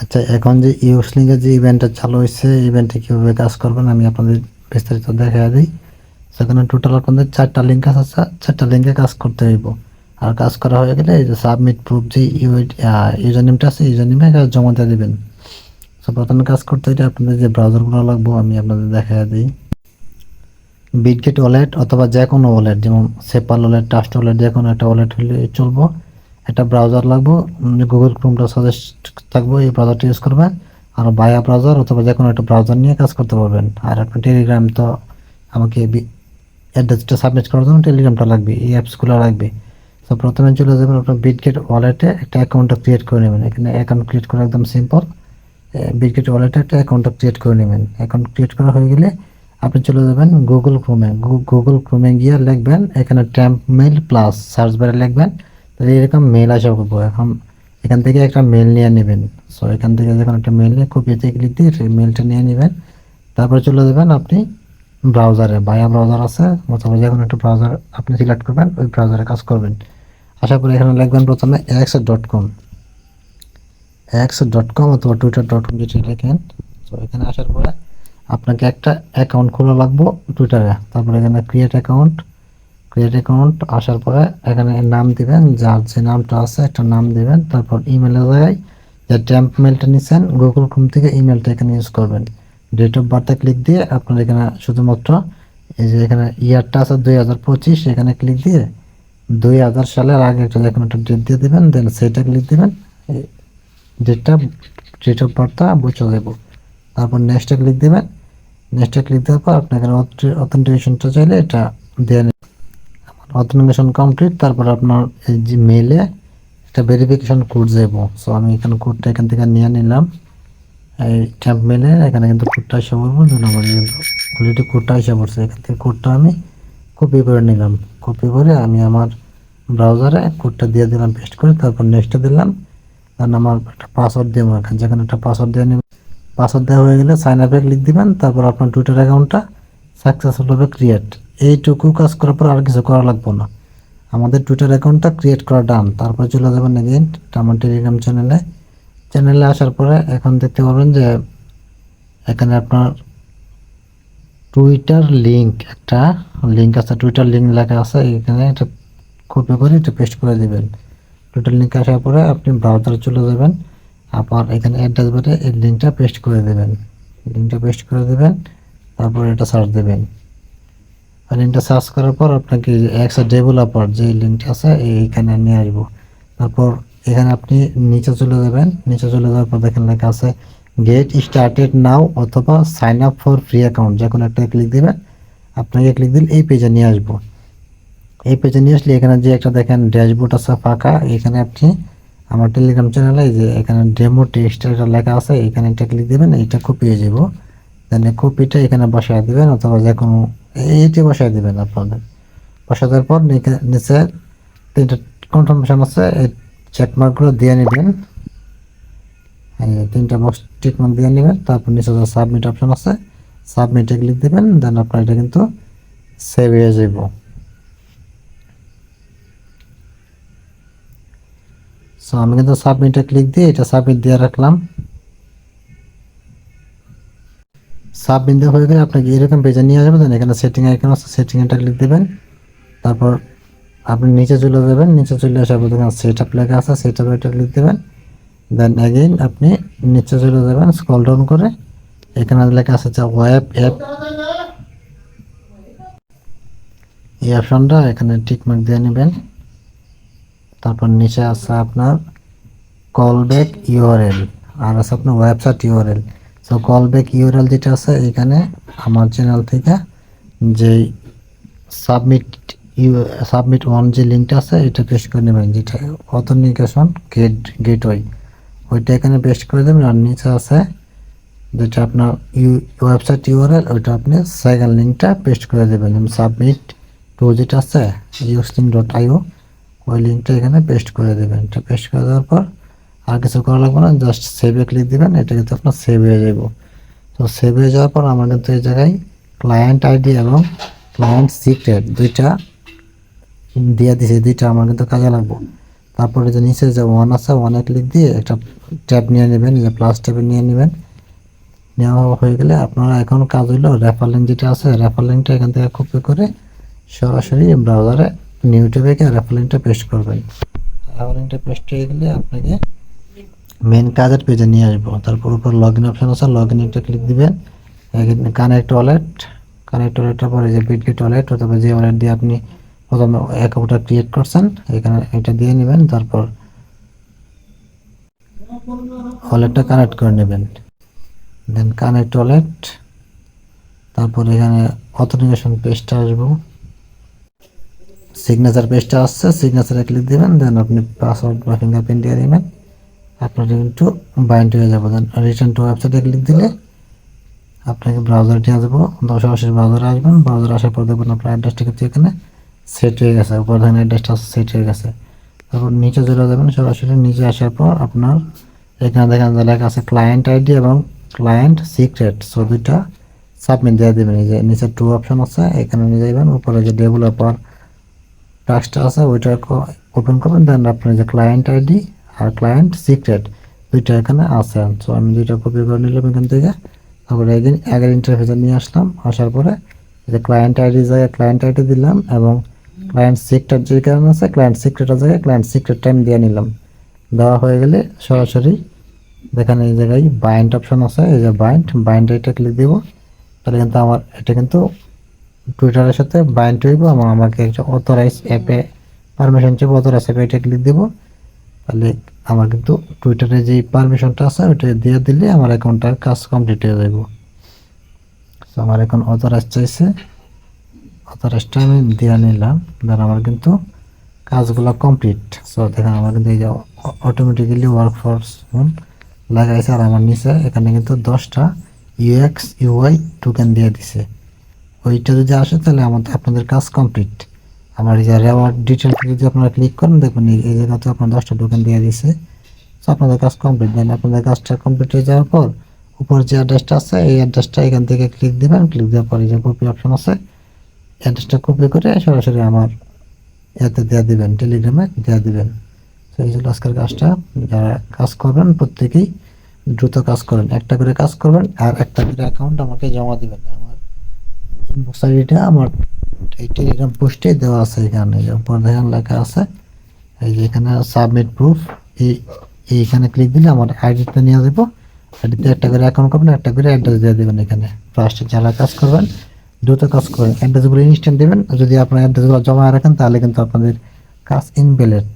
আচ্ছা এখন যে ইউসলিংয়ের যে ইভেন্টটা চালু হয়েছে ইভেন্টে কীভাবে কাজ করবেন আমি আপনাদের বিস্তারিত দেখা দিই। সেখানে টোটাল আপনাদের চারটা লিঙ্ক আছে চারটা লিঙ্কে কাজ করতে হইব। আর কাজ করা হয়ে গেলে এই যে সাবমিট প্রুফ যে ইউজার নেমটা আছে ইউজার নেমে জমা দিয়ে দেবেন। তো প্রথমে কাজ করতে হলে আপনাদের যে ব্রাউজারগুলো লাগবো, আমি আপনাদের দেখা দিই। বিটগেট ওয়ালেট অথবা যে কোনো ওয়ালেট যেমন সেপাল ওয়ালেট টাস্ট ওয়ালেট যে কোনো একটা ওয়ালেট হলে চলবো। একটা ব্রাউজার লাগবো গুগল ক্রোমটা সাজেস্ট থাকব, এই ব্রাউজারটা ইউজ করবেন। আর বায়া ব্রাউজার অথবা যে কোনো একটা ব্রাউজার নিয়ে কাজ করতে পারবেন। আর আপনার টেলিগ্রাম তো আমাকে অ্যাড্রেসটা সাবমিট করার জন্য টেলিগ্রামটা লাগবে, এই অ্যাপসগুলো লাগবে। তো প্রথমে চলে যাবেন আপনার বিটগেট ওয়ালেটে একটা অ্যাকাউন্টটা ক্রিয়েট করে নেবেন। এখানে অ্যাকাউন্ট ক্রিয়েট করা একদম সিম্পল বিটগেট ওয়ালেটে একটা অ্যাকাউন্টটা ক্রিয়েট করে নেবেন। অ্যাকাউন্ট ক্রিয়েট করা হয়ে গেলে আপনি চলে যাবেন গুগল ক্রোমে গুগল ক্রোমে গিয়ে লিখবেন, এখানে ট্যাম্প মেল প্লাস সার্চ বারে লিখবেন। তাহলে এরকম মেল আসা করব এখন এখান থেকে একটা মেল নিয়ে নেবেন। সো এখান থেকে যখন একটা মেল নিয়ে কপিতে ক্লিক দিয়ে মেলটা নিয়ে নেবেন। তারপরে চলে যাবেন আপনি ব্রাউজারে বায়া ব্রাউজার আছে, অথবা যে কোনো একটা ব্রাউজার আপনি সিলেক্ট করবেন, ওই ব্রাউজারে কাজ করবেন। আশা করি এখানে লিখবেন প্রথমে X dot com X dot com অথবা টুইটার ডট কম যেটা লেখেন। তো এখানে আসার পরে আপনাকে একটা অ্যাকাউন্ট খোলা লাগবো টুইটারে তারপরে এখানে ক্রিয়েট অ্যাকাউন্ট ক্রিয়েট অ্যাকাউন্ট আসার পরে এখানে নাম দিবেন, যার যে নামটা আছে একটা নাম দিবেন, তারপর ইমেলের জায়গায় যে ট্যাম্প মেলটা নিচ্ছেন গুগল ক্রোম থেকে ইমেলটা এখানে ইউজ করবেন। ডেট অফ বার্থে ক্লিক দিয়ে আপনার এখানে শুধুমাত্র এই যে এখানে ইয়ারটা আছে দুই হাজার পঁচিশ, এখানে ক্লিক দিয়ে দুই হাজার সালের আগে একটা দেখুন একটা ডেট দিয়ে দেবেন দেন সেটা ক্লিক দেবেন ডেটটা ডেট অফ বার্থটা বুঝে দেবো তারপর নেক্সটে ক্লিক দেবেন নেক্সটে ক্লিক দেওয়ার পর আপনার এখানে অথেন্টিকেশনটা চাইলে এটা নেবেন। অথেন্টিকেশন কমপ্লিট তারপর আপনার এই যে মেলে একটা ভেরিফিকেশন কোড যাব সো আমি এখানে কোডটা এখান থেকে নিয়ে নিলাম। এই ট্যাম্প মেলে এখানে কিন্তু কোডটা এসে পড়ব যেন আমার অলরেডি কোডটা এসে পড়ছে, এখান থেকে কোডটা আমি কপি করে নিলাম। কপি করে আমি আমার ব্রাউজারে কোডটা দিয়ে দিলাম পেস্ট করে, তারপর নেক্সটে দিলাম। কারণ আমার একটা পাসওয়ার্ড দেবো এখানে যেখানে একটা পাসওয়ার্ড দিয়ে নেবেন পাসওয়ার্ড দেওয়া হয়ে গেলে সাইন আপে ক্লিক দিবেন, তারপর আপনার টুইটার অ্যাকাউন্টটা সাকসেসফুল হবে ক্রিয়েট এইটুকু কাজ করার পর আর কিছু করা লাগবে না। আমাদের টুইটার অ্যাকাউন্টটা ক্রিয়েট করা ডান তারপরে চলে যাবেন এগেইন আমার টেলিগ্রাম চ্যানেলে চ্যানেলে আসার পরে এখন দেখতে পাবেন যে এখানে আপনার টুইটার লিঙ্ক একটা লিঙ্ক আছে টুইটার লিঙ্ক লেখা আছে। এখানে এটা কপি করে এটা পেস্ট করে দিবেন। টুইটার লিঙ্ক আসার পরে আপনি ব্রাউজারে চলে যাবেন। আবার এখানে অ্যাড্রেস বারে এই লিঙ্কটা পেস্ট করে দেবেন। লিঙ্কটা পেস্ট করে দেবেন। তারপর এটা সার্চ দেবেন। লিঙ্কটা সার্চ করার পর আপনাকে এক্স ডেভেলপার যে লিঙ্কটা আছে এইখানে নিয়ে আসব। তারপর এখানে আপনি নিচে চলে যাবেন। নিচে চলে যাওয়ার পর দেখেন লেখা আছে গেট স্টার্টেড নাও অথবা sign up for free account যে কোনো একটা ক্লিক দেবেন, আপনাকে ক্লিক দিলে এই পেজে নিয়ে আসব। এই পেজে নিয়ে আসলে এখানে যে একটা দেখেন ড্যাশবোর্ড আছে ফাঁকা, এখানে আপনি আমার টেলিগ্রাম চ্যানেলে যে এখানে ডেমো টেক্সট একটা লেখা আছে, এখানে একটা ক্লিক দেবেন এটা কপি হয়ে যাব। দেন কপিটা এখানে বসায় দেবেন অথবা যে কোনো এইটি বসায় দেবেন আপনাদের। বসায় দেওয়ার পর নিচে তিনটা কনফার্মেশন আছে, এই চেকমার্কগুলো দিয়ে নেবেন। তিনটা বক্স টিকমার্ক দিয়ে নেবেন, তারপর নিচে যে সাবমিট অপশন আছে সাবমিটে ক্লিক দেবেন দেন আপনার এটা কিন্তু সেভ হয়ে যাব সো আমি কিন্তু সাবমিটে ক্লিক দিয়ে এটা সাবমিট দিয়ে রাখলাম। সাবমিট দেওয়া হয়ে গেলে আপনাকে এরকম পেজে নিয়ে যাবে দেন এখানে সেটিং আইকন আছে সেটিং এটা ক্লিক দেবেন, তারপর আপনি নিচে চলে যাবেন, নিচে চলে পর দেখেন সেট আপ লেখা আছে সেট আপ এটা ক্লিক দেবেন, দেন অ্যাগেইন আপনি নিচে চলে যাবেন স্ক্রল ডাউন করে, এখানে লেখা আছে যে ওয়েব অ্যাপ এই অপশনটা এখানে টিক মার্ক দিয়ে নেবেন, তারপর নিচে আছে আপনার কল ব্যাক ইউআরএল আর আছে আপনার website URL so call back URL যেটা আছে, এখানে আমার চ্যানেল থেকে যেই সাবমিট ইউ সাবমিট ওয়ান যে লিঙ্কটা আছে, এটা পেস্ট করে নেবেন, যেটা অথেন্টিকেশন গেট গেটওয়ে ওইটা এখানে পেস্ট করে দেবেন, আর নিচে আছে যেটা আপনার ইউ ওয়েবসাইট ইউআরএল ওইটা আপনি সেকেন্ড লিঙ্কটা পেস্ট করে দেবেন। সাবমিট টু যেটা আছে ইউসলিং ডট আইও ওই লিঙ্কটা এখানে পেস্ট করে দেবেন। এটা পেস্ট করে দেওয়ার পর আর কিছু করা লাগবে না জাস্ট সেভে ক্লিক দিবেন, এটা কিন্তু আপনার সেভ হয়ে যাব তো সেভ হয়ে যাওয়ার পর আমার কিন্তু এই জায়গায় ক্লায়েন্ট আইডি এবং ক্লায়েন্ট সিক্রেট দুইটা দিয়ে দিছে, দুইটা আমার কিন্তু কাজে লাগবো। তারপরে যে নিচে যে ওয়ান আছে ওয়ানে ক্লিক দিয়ে একটা ট্যাব নিয়ে নেবেন, যে প্লাস ট্যাবে নিয়ে নেবেন। নেওয়া হয়ে গেলে আপনারা এখন কাজ হইল রেফার লিঙ্ক যেটা আছে রেফার লিঙ্কটা এখান থেকে কপি করে সরাসরি ব্রাউজারে নিউ গিয়ে রেফার লিঙ্কটা পেস্ট করবেন। রেফার লিঙ্কটা পেস্ট হয়ে গেলে আপনাকে মেন কাজের পেজে নিয়ে আসব। তারপর উপর লগ ইন অপশন আছে লগ ইন একটা ক্লিক দিবেন। কানেক্ট ওয়ালেট কানেক্ট ওয়ালেটের পরে যে বিটগেট ওয়ালেট অথবা যে ওয়ালেট দিয়ে আপনি প্রথমে অ্যাকাউন্টটা ক্রিয়েট করছেন, এখানে এটা দিয়ে নেবেন। তারপর ওয়ালেটটা কানেক্ট করে নেবেন। দেন কানেক্ট ওয়ালেট তারপর এখানে অথেন্টিকেশন পেজটা আসব। সিগনেচার পেজটা আসছে সিগনেচারে ক্লিক দিবেন দেন আপনি পাসওয়ার্ড বা ফিঙ্গারপ্রিন্ট দিয়ে দিবেন। আপনার কিন্তু বাইন্ড হয়ে যাবে। দেন রিটার্ন টু ওয়েবসাইটে ক্লিক দিলে আপনাকে ব্রাউজারটি আসব সরাসরি ব্রাউজারে আসবেন। ব্রাউজার আসার পর দেখবেন আপনার অ্যাড্রেসটা কিন্তু এখানে সেট হয়ে গেছে। উপর দেখেন অ্যাড্রেসটা সেট হয়ে গেছে। তারপর নিচে চলে যাবেন। সরাসরি নিচে আসার পর আপনার এখানে দেখেন যে লেখা আছে ক্লায়েন্ট আইডি এবং ক্লায়েন্ট সিক্রেট সো দুইটা সাবমিট দিয়ে দেবেন। এই যে নিচে টু অপশন আছে, এখানে নিয়ে যাবেন। উপরে যে ডেভেলপার টাস্কটা আছে ওইটা ওপেন করবেন। দেন আপনার যে ক্লায়েন্ট আইডি আর ক্লায়েন্ট সিক্রেট দুইটা এখানে আছে। সো আমি দুইটা কপি করে নিলাম এখান থেকে। তারপরে একদিন আগের ইন্টারফেসে নিয়ে আসলাম। আসার পরে যে ক্লায়েন্ট আইডি জায়গায় ক্লায়েন্ট আইডি দিলাম এবং ক্লায়েন্ট সিক্রেট যে কারণ আছে ক্লায়েন্ট সিক্রেটের জায়গায় ক্লায়েন্ট সিক্রেট টাইম দিয়ে নিলাম। দেওয়া হয়ে গেলে সরাসরি দেখেন এই জায়গায় বাইন্ড অপশন আছে। এই যে বাইন্ড বাইন্ড এটা ক্লিক দিব। তাহলে কিন্তু আমার, এটা কিন্তু টুইটারের সাথে বাইন্ড হইব এবং আমাকে একটা অথরাইজ অ্যাপে পারমিশন চাইব অথরাইজ অ্যাপে এটা ক্লিক দিব। তাহলে আমার কিন্তু টুইটারে যে পারমিশনটা আছে, ওইটা দিয়ে দিলে আমার অ্যাকাউন্টটার কাজ কমপ্লিট হয়ে যাব তো আমার এখন অথরাইজ চাইছে। অথরাইজটা আমি দিয়ে নিলাম। দেন আমার কিন্তু কাজগুলো কমপ্লিট সো দেখেন আমার কিন্তু এই যে অটোমেটিক্যালি ওয়ার্ক ফোর্স লাগাইছে আর আমার নিচে, এখানে কিন্তু দশটা ইউএক্স ইউআই টোকেন দিয়ে দিছে। ওইটা যদি আসে তাহলে আমাদের, আপনাদের কাজ কমপ্লিট আমার এই যে রেওয়ার্ড ডিটেল যদি আপনারা ক্লিক করেন, দেখবেন এই জায়গাতে আপনার দশটা টোকেন দিয়ে দিছে আপনাদের কাজ কমপ্লিট দেন আপনাদের কাজটা কমপ্লিট হয়ে যাওয়ার পর উপর যে অ্যাড্রেসটা আছে, এই অ্যাড্রেসটা এখান থেকে ক্লিক দেবেন। ক্লিক দেওয়ার পরে যে কপি অপশন আছে অ্যাড্রেসটা কপি করে সরাসরি আমার এতে দেওয়া দিবেন টেলিগ্রামে দেওয়া দেবেন। তো এই ছিল আজকের কাজটা। যারা কাজ করবেন, প্রত্যেকেই দ্রুত কাজ করেন। একটা করে কাজ করবেন আর একটা করে অ্যাকাউন্ট আমাকে জমা দিবেন। আমার আমার এই টেলিগ্রাম পোস্টে দেওয়া আছে এখানে উপর দেখেন লেখা আছে। এই যে এখানে সাবমিট প্রুফ এই এইখানে ক্লিক দিলে আমার আইডিটা নিয়ে দেবো আইডিতে একটা করে অ্যাকাউন্ট করবেন, একটা করে অ্যাড্রেস দিয়ে দেবেন এখানে। ফার্স্টে যারা কাজ করবেন, দ্রুত কাজ করবেন অ্যাড্রেসগুলো ইনস্ট্যান্ট দেবেন। যদি আপনার অ্যাড্রেসগুলো জমা রাখেন, তাহলে কিন্তু আপনাদের কাজ ইনভ্যালিড